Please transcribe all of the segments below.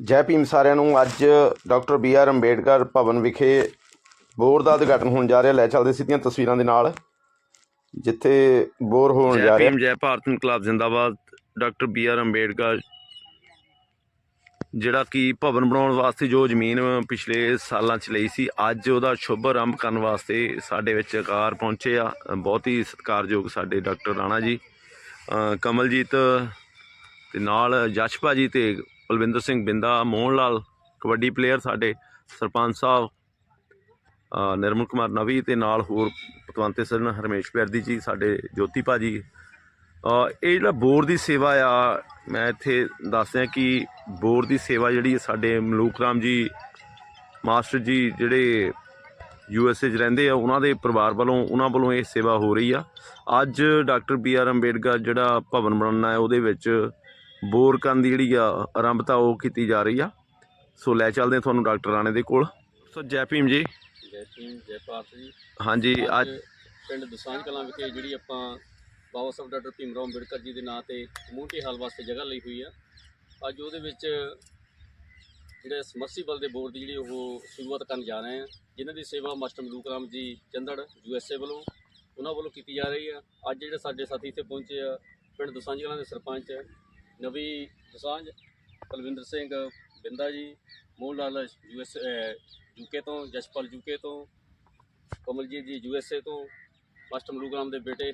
ਜੈ ਭੀਮ ਸਾਰਿਆਂ ਨੂੰ। ਅੱਜ doctor B R Ambedkar Bhawan ਵਿਖੇ ਬੋਰ ਦਾ ਉਦਘਾਟਨ ਹੋਣ ਜਾ ਰਿਹਾ। ਲੈ ਚੱਲਦੇ ਸਿੱਧੀਆਂ ਤਸਵੀਰਾਂ ਦੇ ਨਾਲ ਜਿੱਥੇ ਬੋਰ ਹੋਣ ਜੈ ਜਾ ਰਿਹਾ। ਭੀਮ ਜੈ ਭਾਰਤ ਇਨਕਲਾਬ ਜ਼ਿੰਦਾਬਾਦ। ਡਾਕਟਰ ਬੀ ਆਰ ਅੰਬੇਡਕਰ ਜਿਹੜਾ ਕਿ ਭਵਨ ਬਣਾਉਣ ਵਾਸਤੇ ਜੋ ਜ਼ਮੀਨ ਪਿਛਲੇ ਸਾਲਾਂ 'ਚ ਲਈ ਸੀ ਅੱਜ ਉਹਦਾ ਸ਼ੁਭ ਆਰੰਭ ਕਰਨ ਵਾਸਤੇ ਸਾਡੇ ਵਿੱਚ ਕਾਰ ਪਹੁੰਚੇ ਆ। ਬਹੁਤ ਹੀ ਸਤਿਕਾਰਯੋਗ ਸਾਡੇ ਡਾਕਟਰ ਰਾਣਾ ਜੀ ਕਮਲਜੀਤ ਤੇ ਨਾਲ ਜਸ਼ ਭਾਜੀ ਤੇ ਬਲਵਿੰਦਰ ਸਿੰਘ ਬਿੰਦਾ ਮੋਹਨ ਲਾਲ ਕਬੱਡੀ ਪਲੇਅਰ ਸਾਡੇ ਸਰਪੰਚ ਸਾਹਿਬ ਨਿਰਮਲ ਕੁਮਾਰ ਨਵੀ ਤੇ ਨਾਲ ਹੋਰ ਪਤਵੰਤੇ ਸਰਨ ਹਰਮੇਸ਼ ਪਿਆਰਦੀ ਜੀ ਸਾਡੇ ਜੋਤੀ ਭਾਜੀ। ਅ, ਇਹ ਜਿਹੜਾ ਬੋਰ ਦੀ ਸੇਵਾ ਆ ਮੈਂ ਇੱਥੇ ਦੱਸਦਿਆਂ ਕਿ ਬੋਰ ਦੀ ਸੇਵਾ ਜਿਹੜੀ ਸਾਡੇ ਮਲੂਕ ਰਾਮ ਜੀ ਮਾਸਟਰ ਜੀ ਜਿਹੜੇ ਯੂ ਐਸ ਏ 'ਚ ਰਹਿੰਦੇ ਆ ਉਹਨਾਂ ਦੇ ਪਰਿਵਾਰ ਵੱਲੋਂ ਉਹਨਾਂ ਵੱਲੋਂ ਇਹ ਸੇਵਾ ਹੋ ਰਹੀ ਆ। ਅੱਜ ਡਾਕਟਰ ਬੀ ਆਰ ਅੰਬੇਡਕਰ ਜਿਹੜਾ ਭਵਨ ਬਣਨਾ ਹੈ ਉਹਦੇ ਵਿੱਚ ਬੋਰ ਕਰਨ ਦੀ ਜਿਹੜੀ ਆ ਆਰੰਭਤਾ ਉਹ ਕੀਤੀ ਜਾ ਰਹੀ ਆ। ਸੋ ਲੈ ਚੱਲਦੇ ਹਾਂ ਤੁਹਾਨੂੰ ਡਾਕਟਰ ਰਾਣੇ ਦੇ ਕੋਲ। ਸੋ ਜੈ ਭੀਮ ਜੀ। ਜੈ ਭੀਮ ਜੈ ਭਾਰਤ ਜੀ। ਹਾਂਜੀ ਅੱਜ ਪਿੰਡ ਦਸਾਂਝ ਕਲਾਂ ਵਿਖੇ ਜਿਹੜੀ ਆਪਾਂ ਬਾਬਾ ਸਾਹਿਬ ਡਾਕਟਰ ਭੀਮ ਰਾਓ ਅੰਬੇਡਕਰ ਜੀ ਦੇ ਨਾਂ ਤੇ ਕਮਿਊਨਿਟੀ ਹਾਲ ਵਾਸਤੇ ਜਗ੍ਹਾ ਲਈ ਹੋਈ ਆ। ਅੱਜ ਉਹਦੇ ਵਿੱਚ ਜਿਹੜੇ ਸਮਰਸੀਬਲ ਦੇ ਬੋਰਡ ਦੀ ਜਿਹੜੀ ਉਹ ਸ਼ੁਰੂਆਤ ਕਰਨ ਜਾ ਰਹੇ ਆ। ਜਿਨ੍ਹਾਂ ਦੀ ਸੇਵਾ master Malook Ram ji ਚੰਦੜ U S A ਵੱਲੋਂ ਉਹਨਾਂ ਵੱਲੋਂ ਕੀਤੀ ਜਾ ਰਹੀ ਆ। ਅੱਜ ਜਿਹੜੇ ਸਾਡੇ ਸਾਥੀ ਇੱਥੇ ਪਹੁੰਚੇ ਆ ਪਿੰਡ ਦਸਾਂਝ ਕਲਾਂ ਦੇ ਸਰਪੰਚ ਨਵੀ Dosanjh Kulwinder Singh Binda ji, Mohan Lal U S UK ਤੋਂ, ਜਸਪਾਲ ਯੂਕੇ ਤੋਂ, ਕਮਲਜੀਤ ਜੀ ਯੂ ਐਸ ਏ ਤੋਂ, ਮਾਸਟਰ ਮਲੂਗਰਾਮ ਦੇ ਬੇਟੇ,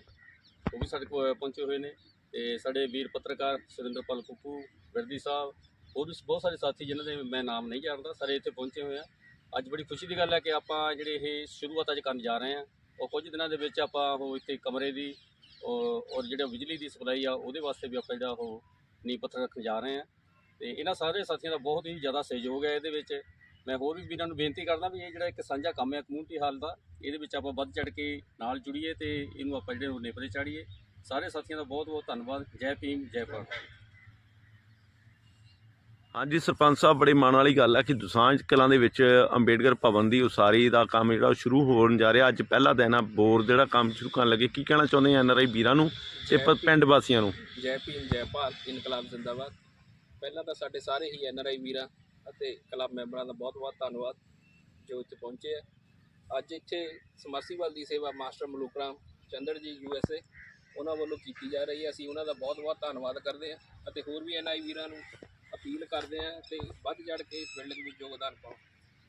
ਉਹ ਵੀ ਸਾਡੇ ਕੋਲ ਪਹੁੰਚੇ ਹੋਏ ਨੇ। ਤੇ ਸਾਡੇ ਵੀਰ ਪੱਤਰਕਾਰ ਸੁਰਿੰਦਰਪਾਲ ਕੁੱਪੂ ਵਿਰਦੀ ਸਾਹਿਬ ਹੋਰ ਵੀ ਬਹੁਤ ਸਾਰੇ ਸਾਥੀ ਜਿਨ੍ਹਾਂ ਦੇ ਮੈਂ ਨਾਮ ਨਹੀਂ ਜਾਣਦਾ, ਸਾਰੇ ਇੱਥੇ ਪਹੁੰਚੇ ਹੋਏ ਆ। ਅੱਜ ਬੜੀ ਖੁਸ਼ੀ ਦੀ ਗੱਲ ਹੈ ਕਿ ਆਪਾਂ ਜਿਹੜੇ ਇਹ ਸ਼ੁਰੂਆਤ ਅੱਜ ਕਰਨ ਜਾ ਰਹੇ ਆ ਉਹ ਕੁਝ ਦਿਨਾਂ ਦੇ ਵਿੱਚ ਆਪਾਂ ਉਹ ਇੱਥੇ ਕਮਰੇ ਦੀ ਔਰ ਔਰ ਜਿਹੜਾ ਬਿਜਲੀ ਦੀ ਸਪਲਾਈ ਆ, ਉਹਦੇ ਵਾਸਤੇ ਵੀ ਆਪਾਂ ਜਿਹੜਾ ਉਹ ਨੀਂਹ ਪੱਥਰ ਰੱਖਣ ਜਾ ਰਹੇ ਆ ਤੇ ਇਹਨਾਂ ਸਾਰੇ ਸਾਥੀਆਂ ਦਾ ਬਹੁਤ ਹੀ ਜ਼ਿਆਦਾ ਸਹਿਯੋਗ ਹੈ ਇਹਦੇ ਵਿੱਚ। ਮੈਂ ਹੋਰ ਵੀ ਵੀਰਾਂ ਨੂੰ ਬੇਨਤੀ ਕਰਦਾ ਵੀ ਇਹ ਜਿਹੜਾ ਇੱਕ ਸਾਂਝਾ ਕੰਮ ਹੈ ਕਮਿਊਨਿਟੀ ਹਾਲ ਦਾ, ਇਹਦੇ ਵਿੱਚ ਆਪਾਂ ਵੱਧ ਚੜ ਕੇ ਨਾਲ ਜੁੜੀਏ ਤੇ ਇਹਨੂੰ ਆਪਾਂ ਜਿਹੜੇ ਉਹ ਨੇਪਰੇ ਚਾੜੀਏ ਸਾਰੇ ਸਾਥੀਆਂ ਦਾ ਬਹੁਤ ਬਹੁਤ ਧੰਨਵਾਦ। ਜੈ ਭੀਮ, ਜੈ ਭਾਰਤ। ਹਾਂਜੀ, ਸਰਪੰਚ ਸਾਹਿਬ, ਬੜੇ ਮਾਣ ਵਾਲੀ ਗੱਲ ਹੈ ਕਿ ਦੁਸਾਂਝ ਕਲਾਂ ਦੇ ਵਿੱਚ ਅੰਬੇਡਕਰ ਭਵਨ ਦੀ ਉਸਾਰੀ ਦਾ ਕੰਮ ਜਿਹੜਾ ਉਹ ਸ਼ੁਰੂ ਹੋਣ ਜਾ ਰਿਹਾ। ਅੱਜ ਪਹਿਲਾ ਦਿਨ ਆ ਬੋਰ ਜਿਹੜਾ ਕੰਮ ਸ਼ੁਰੂ ਕਰਨ ਲੱਗੇ। ਕੀ ਕਹਿਣਾ ਚਾਹੁੰਦੇ ਆ ਐਨਆਰਆਈ ਵੀਰਾਂ ਨੂੰ ਤੇ ਪ- ਪਿੰਡ ਵਾਸੀਆਂ ਨੂੰ? ਜੈ ਭੀਮ, ਜੈ ਭਾਰਤ, ਇਨਕਲਾਬ ਜ਼ਿੰਦਾਬਾਦ। ਪਹਿਲਾਂ ਤਾਂ ਸਾਡੇ ਸਾਰੇ ਹੀ ਐਨਆਰਆਈ ਵੀਰਾਂ ਅਤੇ ਕਲੱਬ ਮੈਂਬਰਾਂ ਦਾ ਬਹੁਤ-ਬਹੁਤ ਧੰਨਵਾਦ, ਜੋ ਇੱਥੇ ਪਹੁੰਚੇ ਆ। ਅੱਜ ਇੱਥੇ ਸਮਰਸੀਬਲ ਦੀ ਸੇਵਾ ਮਾਸਟਰ ਮਲੂਕਰਾਮ ਚੰਦਰ ਜੀ ਯੂਐਸਏ ਉਹਨਾਂ ਵੱਲੋਂ ਕੀਤੀ ਜਾ ਰਹੀ ਹੈ। ਅਸੀਂ ਉਹਨਾਂ ਦਾ ਬਹੁਤ-ਬਹੁਤ ਧੰਨਵਾਦ ਕਰਦੇ ਹਾਂ ਅਤੇ ਹੋਰ ਵੀ ਐਨਆਈ ਵੀਰਾਂ ਨੂੰ ਅਪੀਲ ਕਰਦੇ ਹਾਂ ਤੇ ਵੱਧ ਚੜ ਕੇ ਇਸ ਬਿਲਡਿੰਗ ਵਿੱਚ ਯੋਗਦਾਨ ਪਾਓ।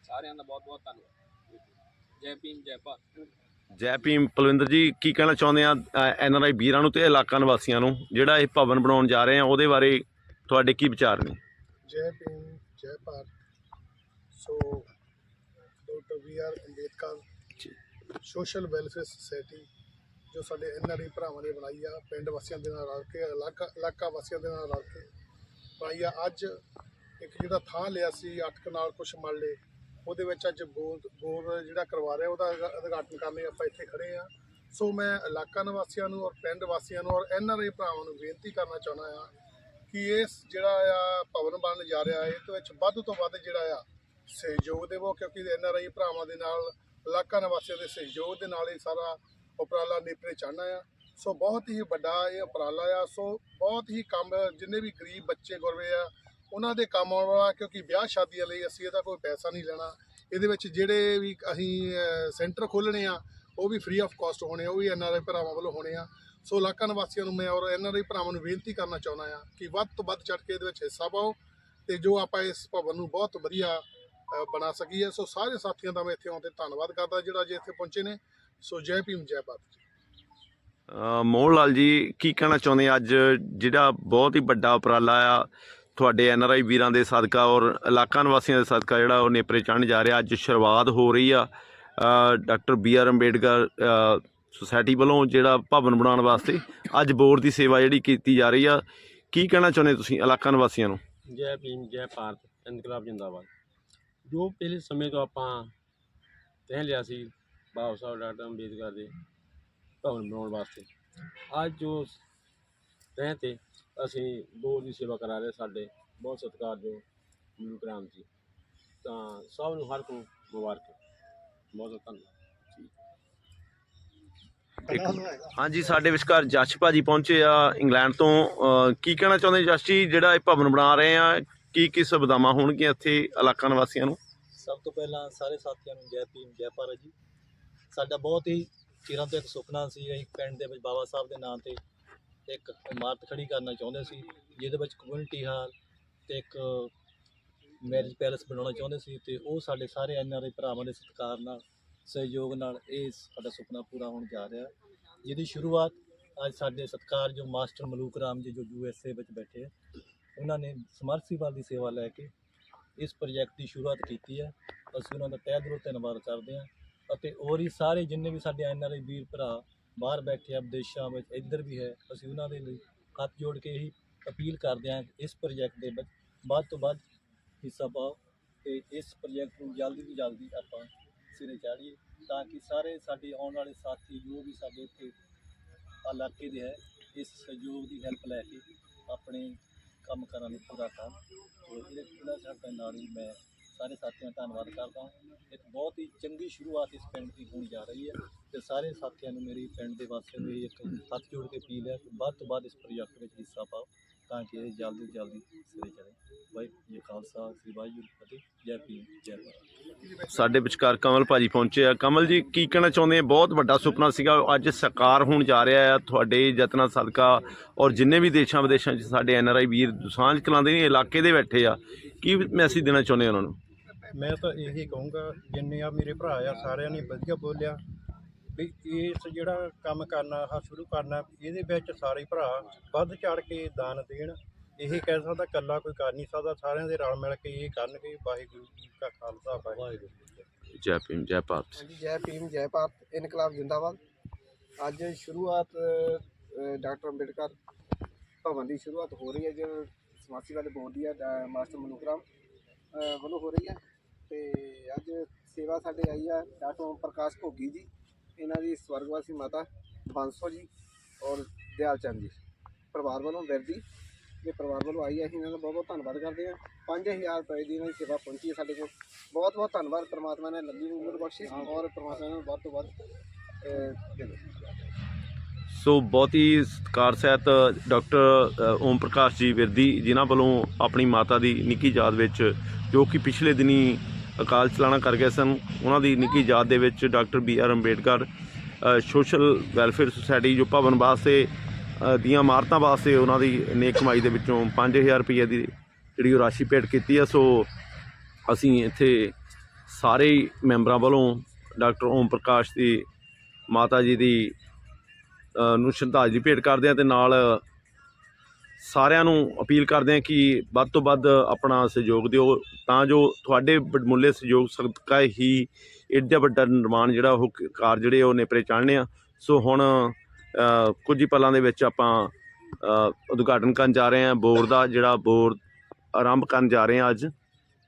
ਸਾਰਿਆਂ ਦਾ ਬਹੁਤ-ਬਹੁਤ ਧੰਨਵਾਦ। ਜੈ ਭੀਮ ਜੈ ਭਾਰਤ। ਜੈ ਭੀਮ ਪਲਵਿੰਦਰ ਜੀ ਕੀ ਕਹਿਣਾ ਚਾਹੁੰਦੇ ਆ ਐਨਆਰਆਈ ਵੀਰਾਂ ਨੂੰ ਤੇ ਇਲਾਕਾ ਨਿਵਾਸੀਆਂ ਨੂੰ? ਜਿਹੜਾ ਇਹ ਭਵਨ ਬਣਾਉਣ ਜਾ ਰਹੇ ਆ ਉਹਦੇ ਬਾਰੇ ਤੁਹਾਡੇ ਕੀ ਵਿਚਾਰ ਨੇ? ਜੈ ਭੀਮ ਜੈ Bharat. So doctor B R Ambedkar social welfare society ਜੋ ਸਾਡੇ ਐਨਆਰਆਈ ਭਰਾਵਾਂ ਨੇ ਬਣਾਈ ਆ ਪਿੰਡ ਵਾਸੀਆਂ ਦੇ ਨਾਲ ਰਲ ਕੇ ਇਲਾਕਾ ਇਲਾਕਾ ਵਾਸੀਆਂ ਦੇ ਨਾਲ ਰਲ ਕੇ ਬਣਾਈ ਆ ਅੱਜ ਇੱਕ ਜਿਹੜਾ ਥਾਂ ਲਿਆ ਸੀ, ਅੱਠ ਕਨਾਲ ਕੁਛ ਮਰਲੇ ਉਹਦੇ ਵਿੱਚ ਅੱਜ ਬੋਰ ਬੋਰ ਜਿਹੜਾ ਕਰਵਾ ਰਿਹਾ, ਉਹਦਾ ਉਦਘਾਟਨ ਕਰਨ ਲਈ ਆਪਾਂ ਇੱਥੇ ਖੜੇ ਆ। ਸੋ ਮੈਂ ਇਲਾਕਾ ਨਿਵਾਸੀਆਂ ਨੂੰ ਔਰ ਪਿੰਡ ਵਾਸੀਆਂ ਨੂੰ ਔਰ ਐਨਆਰਆਈ ਭਰਾਵਾਂ ਨੂੰ ਬੇਨਤੀ ਕਰਨਾ ਚਾਹੁੰਦਾ ਆ ਕਿ ਇਸ ਜਿਹੜਾ ਆ ਭਵਨ ਬਣਨ ਜਾ ਰਿਹਾ ਹੈ ਇਹਦੇ ਵਿੱਚ ਵੱਧ ਤੋਂ ਵੱਧ ਜਿਹੜਾ ਆ ਸਹਿਯੋਗ ਦੇਵੋ, ਕਿਉਂਕਿ ਐਨ ਆਰ ਆਈ ਭਰਾਵਾਂ ਦੇ ਨਾਲ, ਇਲਾਕਾ ਨਿਵਾਸੀਆਂ ਦੇ ਸਹਿਯੋਗ ਦੇ ਨਾਲ ਇਹ ਸਾਰਾ ਉਪਰਾਲਾ ਨੇਪਰੇ ਚੜ੍ਹਨਾ ਆ। ਸੋ ਬਹੁਤ ਹੀ ਵੱਡਾ ਇਹ ਉਪਰਾਲਾ ਆ। ਸੋ ਬਹੁਤ ਹੀ ਕੰਮ ਜਿੰਨੇ ਵੀ ਗਰੀਬ ਬੱਚੇ ਗੁਰਵੇ ਆ, ਉਹਨਾਂ ਦੇ ਕੰਮ ਆਉਣ ਵਾਲਾ ਕਿਉਂਕਿ ਵਿਆਹ ਸ਼ਾਦੀਆਂ ਲਈ ਅਸੀਂ ਇਹਦਾ ਕੋਈ ਪੈਸਾ ਨਹੀਂ ਲੈਣਾ। ਇਹਦੇ ਵਿੱਚ ਜਿਹੜੇ ਵੀ ਅਸੀਂ ਸੈਂਟਰ ਖੋਲ੍ਹਣੇ ਆ, ਉਹ ਵੀ ਫ੍ਰੀ ਆਫ ਕਾਸਟ ਹੋਣੇ ਆ, ਉਹ ਵੀ ਐਨ ਆਰ ਆਈ ਭਰਾਵਾਂ ਵੱਲੋਂ ਹੋਣੇ ਆ। ਸੋ ਇਲਾਕਾ ਨਿਵਾਸੀਆਂ ਨੂੰ ਮੈਂ ਔਰ ਐਨ ਆਰ ਆਈ ਭਰਾਵਾਂ ਨੂੰ ਬੇਨਤੀ ਕਰਨਾ ਚਾਹੁੰਦਾ ਆ ਕਿ ਵੱਧ ਤੋਂ ਵੱਧ ਚੜ ਕੇ ਇਹਦੇ ਵਿੱਚ ਹਿੱਸਾ ਪਾਓ ਤੇ ਜੋ ਆਪਾਂ ਇਸ ਭਵਨ ਨੂੰ ਬਹੁਤ ਵਧੀਆ ਬਣਾ ਸਕੀਏ। ਸੋ ਸਾਰੇ ਸਾਥੀਆਂ ਦਾ ਮੈਂ ਇੱਥੇ ਆਉਣ ਤੇ ਧੰਨਵਾਦ ਕਰਦਾ ਜਿਹੜਾ ਅੱਜ ਇੱਥੇ ਪਹੁੰਚੇ ਨੇ। ਸੋ ਜੈ ਭੀਮ, ਜੈ ਭਾਰਤ ਜੀ। ਮੋਹਨ ਲਾਲ ਜੀ, ਕੀ ਕਹਿਣਾ ਚਾਹੁੰਦੇ ਅੱਜ ਜਿਹੜਾ ਬਹੁਤ ਹੀ ਵੱਡਾ ਉਪਰਾਲਾ ਆ, ਤੁਹਾਡੇ ਐੱਨ ਆਰ ਆਈ ਵੀਰਾਂ ਦੇ ਸਦਕਾ ਔਰ ਇਲਾਕਾ ਨਿਵਾਸੀਆਂ ਦੇ ਸਦਕਾ ਜਿਹੜਾ ਉਹ ਨੇਪਰੇ ਚੜ੍ਹਨ ਜਾ ਰਿਹਾ। ਅੱਜ ਸ਼ੁਰੂਆਤ ਹੋ ਰਹੀ ਆ doctor B R Ambedkar society ਵੱਲੋਂ ਜਿਹੜਾ ਭਵਨ ਬਣਾਉਣ ਵਾਸਤੇ ਅੱਜ ਬੋਰ ਦੀ ਸੇਵਾ ਜਿਹੜੀ ਕੀਤੀ ਜਾ ਰਹੀ ਆ। ਕੀ ਕਹਿਣਾ ਚਾਹੁੰਦੇ ਤੁਸੀਂ ਇਲਾਕਾ ਨਿਵਾਸੀਆਂ ਨੂੰ? ਜੈ ਭੀਮ, ਜੈ ਭਾਰਤ, ਇਨਕਲਾਬ ਜਿੰਦਾਬਾਦ। ਜੋ ਪਹਿਲੇ ਸਮੇਂ ਤੋਂ ਆਪਾਂ ਤਹਿ ਲਿਆ ਸੀ, ਬਾਬਾ ਸਾਹਿਬ, ਡਾਕਟਰ ਅੰਬੇਦਕਰ ਦੇ ਭਵਨ ਬਣਾਉਣ ਵਾਸਤੇ। ਅੱਜ ਜੋ ਤਹਿ ਤੇ ਅਸੀਂ ਬੋਰ ਦੀ ਸੇਵਾ ਕਰਾ ਰਹੇ ਸਾਡੇ। ਬਹੁਤ ਸਤਿਕਾਰਯੋਗ ਗੁਰੂ ਗ੍ਰਾਮ ਜੀ। ਤਾਂ ਸਭ ਨੂੰ ਹਰ ਨੂੰ ਮੁਬਾਰਕ। ਬਹੁਤ ਬਹੁਤ ਧੰਨਵਾਦ। ਹਾਂਜੀ ਸਾਡੇ ਵਿਚਕਾਰ ਜਸ਼ ਭਾਜੀ ਪਹੁੰਚੇ ਆ ਇੰਗਲੈਂਡ ਤੋਂ। ਕੀ ਕਹਿਣਾ ਚਾਹੁੰਦੇ ਜਸ਼ ਜੀ? ਜਿਹੜਾ ਇਹ ਭਵਨ ਬਣਾ ਰਹੇ ਆ ਕੀ ਕੀ ਸੁਵਿਧਾਵਾਂ ਹੋਣਗੀਆਂ ਇੱਥੇ ਇਲਾਕਾ ਨਿਵਾਸੀਆਂ ਨੂੰ? ਸਭ ਤੋਂ ਪਹਿਲਾਂ ਸਾਰੇ ਸਾਥੀਆਂ ਨੂੰ ਜੈ ਭੀਮ ਜੈ ਭਾਰਤ ਜੀ। ਸਾਡਾ ਬਹੁਤ ਹੀ ਚਿਰਾਂ ਤੋਂ ਇੱਕ ਸੁਪਨਾ ਸੀ, ਅਸੀਂ ਪਿੰਡ ਦੇ ਵਿੱਚ ਬਾਬਾ ਸਾਹਿਬ ਦੇ ਨਾਂ ਤੇ ਇੱਕ ਇਮਾਰਤ ਖੜੀ ਕਰਨਾ ਚਾਹੁੰਦੇ ਸੀ, ਜਿਹਦੇ ਵਿੱਚ ਕਮਿਊਨਿਟੀ ਹਾਲ ਤੇ ਇੱਕ ਮੈਰਿਜ ਪੈਲੇਸ ਬਣਾਉਣਾ ਚਾਹੁੰਦੇ ਸੀ ਤੇ ਉਹ ਸਾਡੇ ਸਾਰੇ ਐਨਆਰਆਈ ਭਰਾਵਾਂ ਦੇ ਸਤਿਕਾਰ ਨਾਲ, ਸਹਿਯੋਗ ਨਾਲ ਇਹ ਸਾਡਾ ਸੁਪਨਾ ਪੂਰਾ ਹੋਣ ਜਾ ਰਿਹਾ। ਜਿਹਦੀ ਸ਼ੁਰੂਆਤ ਅੱਜ ਸਾਡੇ ਸਤਿਕਾਰਯੋਗ ਮਾਸਟਰ ਮਲੂਕ ਰਾਮ ਜੀ ਜੋ ਯੂਐਸਏ ਵਿੱਚ ਬੈਠੇ ਆ, ਉਹਨਾਂ ਨੇ ਸਮਰਸੀਵਾਲ ਦੀ ਸੇਵਾ ਲੈ ਕੇ ਇਸ ਪ੍ਰੋਜੈਕਟ ਦੀ ਸ਼ੁਰੂਆਤ ਕੀਤੀ ਹੈ ਅਸੀਂ ਉਹਨਾਂ ਦਾ ਤਹਿ ਦਿਲੋਂ ਧੰਨਵਾਦ ਕਰਦੇ ਹਾਂ ਅਤੇ ਹੋਰ ਹੀ ਸਾਰੇ ਜਿੰਨੇ ਵੀ ਸਾਡੇ ਐਨ ਆਰ ਆਈ ਵੀਰ ਭਰਾ ਬਾਹਰ ਬੈਠੇ ਆ, ਵਿਦੇਸ਼ਾਂ ਵਿੱਚ, ਇੱਧਰ ਵੀ ਹੈ, ਅਸੀਂ ਉਹਨਾਂ ਦੇ ਲਈ ਹੱਥ ਜੋੜ ਕੇ ਹੀ ਅਪੀਲ ਕਰਦੇ ਹਾਂ ਇਸ ਪ੍ਰੋਜੈਕਟ ਦੇ ਵਿੱਚ ਵੱਧ ਤੋਂ ਵੱਧ ਹਿੱਸਾ ਪਾਓ ਤੇ ਇਸ ਪ੍ਰੋਜੈਕਟ ਨੂੰ ਜਲਦੀ ਤੋਂ ਜਲਦੀ ਆਪਾਂ ਸਿਰੇ ਚਾੜੀਏ ਤਾਂ ਕਿ ਸਾਰੇ ਸਾਡੇ ਆਉਣ ਵਾਲੇ ਸਾਥੀ ਜੋ ਵੀ ਸਾਡੇ ਇੱਥੇ ਇਲਾਕੇ ਦੇ ਹੈ, ਇਸ ਸਹਿਯੋਗ ਦੀ ਹੈਲਪ ਲੈ ਕੇ ਆਪਣੇ ਕੰਮ ਕਰਨ ਨੂੰ ਪੂਰਾ ਕਰਨ। ਤੇ ਇਹਦੇ ਇਹਨਾਂ ਸ਼ਰਤਾਂ ਨਾਲ ਹੀ ਮੈਂ ਸਾਰੇ ਸਾਥੀਆਂ ਦਾ ਧੰਨਵਾਦ ਕਰਦਾ ਹਾਂ। ਇੱਕ ਬਹੁਤ ਹੀ ਚੰਗੀ ਸ਼ੁਰੂਆਤ ਇਸ ਪਿੰਡ ਦੀ ਹੋਣ ਜਾ ਰਹੀ ਹੈ ਤੇ ਸਾਰੇ ਸਾਥੀਆਂ ਨੂੰ ਮੇਰੀ ਪਿੰਡ ਦੇ ਵਾਸੀਆਂ ਨੂੰ ਇੱਕ ਹੱਥ ਜੋੜ ਕੇ ਅਪੀਲ ਹੈ ਕਿ ਵੱਧ ਤੋਂ ਵੱਧ ਇਸ ਪ੍ਰੋਜੈਕਟ ਵਿੱਚ ਹਿੱਸਾ ਪਾਓ ਤਾਂ ਕਿ ਇਹ ਜਲਦੀ ਤੋਂ ਜਲਦੀ ਸਿਰੇ ਚੜੇ ਵਾਹਿਗੁਰੂ ਜੀ ਖਾਲਸਾ, ਸ੍ਰੀ ਵਾਹਿਗੁਰੂ ਜੀ ਫਤਿਹ ਜੈ ਭੀਮ, ਜੈ ਭਾਰਤ। ਸਾਡੇ ਵਿਚਕਾਰ ਕਮਲ ਭਾਜੀ ਪਹੁੰਚੇ ਆ। ਕਮਲ ਜੀ, ਕੀ ਕਹਿਣਾ ਚਾਹੁੰਦੇ ਆ? ਬਹੁਤ ਵੱਡਾ ਸੁਪਨਾ ਸੀਗਾ। ਅੱਜ ਸਾਕਾਰ ਹੋਣ ਜਾ ਰਿਹਾ ਆ ਤੁਹਾਡੇ ਯਤਨਾਂ ਸਦਕਾ ਔਰ ਜਿੰਨੇ ਵੀ ਦੇਸ਼ਾਂ ਵਿਦੇਸ਼ਾਂ 'ਚ ਸਾਡੇ ਐਨ ਆਰ ਆਈ ਵੀਰ ਸਾਂਝ ਕਲਾਉਂਦੇ ਨੇ ਇਲਾਕੇ ਦੇ ਬੈਠੇ ਆ। ਕੀ ਮੈਸੇਜ ਦੇਣਾ ਚਾਹੁੰਦੇ ਉਹਨਾਂ ਨੂੰ? ਮੈਂ ਤਾਂ ਇਹੀ ਕਹੂੰਗਾ ਜਿੰਨੇ ਆ ਮੇਰੇ ਭਰਾ ਆ ਸਾਰਿਆਂ ਨੇ ਵਧੀਆ ਬੋਲਿਆ ਵੀ ਇਸ ਜਿਹੜਾ ਕੰਮ ਕਰਨਾ ਆ ਸ਼ੁਰੂ ਕਰਨਾ ਇਹਦੇ ਵਿੱਚ ਸਾਰੇ ਭਰਾ ਵੱਧ ਚੜ ਕੇ ਦਾਨ ਦੇਣ। ਇਹ ਕਹਿ ਸਕਦਾ ਇਕੱਲਾ ਕੋਈ ਕਰ ਨਹੀਂ ਸਕਦਾ ਸਾਰਿਆਂ ਦੇ ਰਲ ਮਿਲ ਕੇ ਇਹ ਕਰਨਗੇ। ਵਾਹਿਗੁਰੂ ਜੀ ਕਾ ਖਾਲਸਾ ਵਾਹਿਗੁਰੂ ਜੀ ਕੀ ਫਤਿਹ। ਜੈ ਭੀਮ ਜੈ ਭਾਰਤ। ਹਾਂਜੀ ਜੈ ਭੀਮ ਜੈ ਭਾਰਤ ਇਨਕਲਾਬ ਜਿੰਦਾਬਾਦ। ਅੱਜ ਸ਼ੁਰੂਆਤ ਅ, ਡਾਕਟਰ ਅੰਬੇਡਕਰ ਭਵਨ ਦੀ ਸ਼ੁਰੂਆਤ ਹੋ ਰਹੀ ਹੈ ਜੋ ਸਮਾਸੀ ਵਾਲੇ ਬੋਰਡ ਦੀ ਹੈ ਡਾ- ਮਾਸਟਰ ਮਨੂਕਰਾਮ ਅ, ਵੱਲੋਂ ਹੋ ਰਹੀ ਹੈ। ਤੇ ਅੱਜ ਸੇਵਾ ਸਾਡੇ ਆਈ ਆ ਡਾਕਟਰ ਓਮ ਪ੍ਰਕਾਸ਼ ਭੋਗੀ ਜੀ, ਇਹਨਾਂ ਦੀ ਸਵਰਗਵਾਸੀ ਮਾਤਾ ਬਾਂਸੋ ਜੀ ਔਰ ਦਿਆਲ ਚੰਦ ਜੀ। ਪਰਿਵਾਰ ਵੱਲੋਂ ਵਿਰਦੀ ਦੇ ਪਰਿਵਾਰ ਵੱਲੋਂ ਆਈ ਹੈ ਅਸੀਂ ਇਹਨਾਂ ਦਾ ਬਹੁਤ ਬਹੁਤ ਧੰਨਵਾਦ ਕਰਦੇ ਹਾਂ। 5000 ਰੁਪਏ ਦੀ ਇਹਨਾਂ ਦੀ ਸੇਵਾ ਪਹੁੰਚੀ ਹੈ ਸਾਡੇ ਕੋਲ। ਬਹੁਤ ਬਹੁਤ ਧੰਨਵਾਦ ਪ੍ਰਮਾਤਮਾ ਨੇ ਲੰਬੀ ਉਮਰ ਬਖਸ਼ੀ ਔਰ ਪ੍ਰਮਾਤਮਾ ਨੂੰ ਵੱਧ ਤੋਂ ਵੱਧ ਸੋ ਬਹੁਤ ਹੀ ਸਤਿਕਾਰ ਸਹਿਤ ਡਾਕਟਰ ਓਮ ਪ੍ਰਕਾਸ਼ ਜੀ ਵਿਰਦੀ ਜਿਨ੍ਹਾਂ ਵੱਲੋਂ ਆਪਣੀ ਮਾਤਾ ਦੀ ਨਿੱਕੀ ਯਾਦ ਵਿੱਚ ਜੋ ਕਿ ਪਿਛਲੇ ਦਿਨੀ ਅਕਾਲ ਚਲਾਣਾ ਕਰ ਗਏ ਸਨ। ਉਹਨਾਂ ਦੀ ਨਿੱਕੀ ਯਾਦ ਦੇ ਵਿੱਚ doctor B R Ambedkar social welfare society ਜੋ ਭਵਨ ਵਾਸਤੇ ਦੀਆਂ ਇਮਾਰਤਾਂ ਵਾਸਤੇ ਉਹਨਾਂ ਦੀ ਨੇਕ ਕਮਾਈ ਦੇ ਵਿੱਚੋਂ 5000 ਰੁਪਏ ਦੀ ਜਿਹੜੀ ਉਹ ਰਾਸ਼ੀ ਭੇਟ ਕੀਤੀ ਹੈ ਸੋ ਅਸੀਂ ਇੱਥੇ ਸਾਰੇ ਮੈਂਬਰਾਂ ਵੱਲੋਂ ਡਾਕਟਰ ਓਮ ਪ੍ਰਕਾਸ਼ ਦੀ ਮਾਤਾ ਜੀ ਦੀ ਨੂੰ ਸ਼ਰਧਾਂਜਲੀ ਭੇਟ ਕਰਦੇ ਹਾਂ ਤੇ ਨਾਲ ਸਾਰਿਆਂ ਨੂੰ ਅਪੀਲ ਕਰਦੇ ਹਾਂ ਕਿ ਵੱਧ ਤੋਂ ਵੱਧ ਆਪਣਾ ਸਹਿਯੋਗ ਦਿਓ, ਤਾਂ ਜੋ ਤੁਹਾਡੇ ਵਡਮੁੱਲੇ ਸਹਿਯੋਗ ਸਦਕਾ ਹੀ ਇੱਡਾ ਵੱਡਾ ਨਿਰਮਾਣ ਜਿਹੜਾ ਉਹ ਕਾਰ ਜਿਹੜੇ ਉਹ ਨੇਪਰੇ ਚਾੜਨੇ ਆ। ਸੋ ਹੁਣ ਕੁਝ ਹੀ ਪਲਾਂ ਦੇ ਵਿੱਚ ਆਪਾਂ ਉਦਘਾਟਨ ਕਰਨ ਜਾ ਰਹੇ ਹਾਂ। ਬੋਰ ਦਾ ਜਿਹੜਾ ਬੋਰ ਆਰੰਭ ਕਰਨ ਜਾ ਰਹੇ ਹਾਂ ਅੱਜ।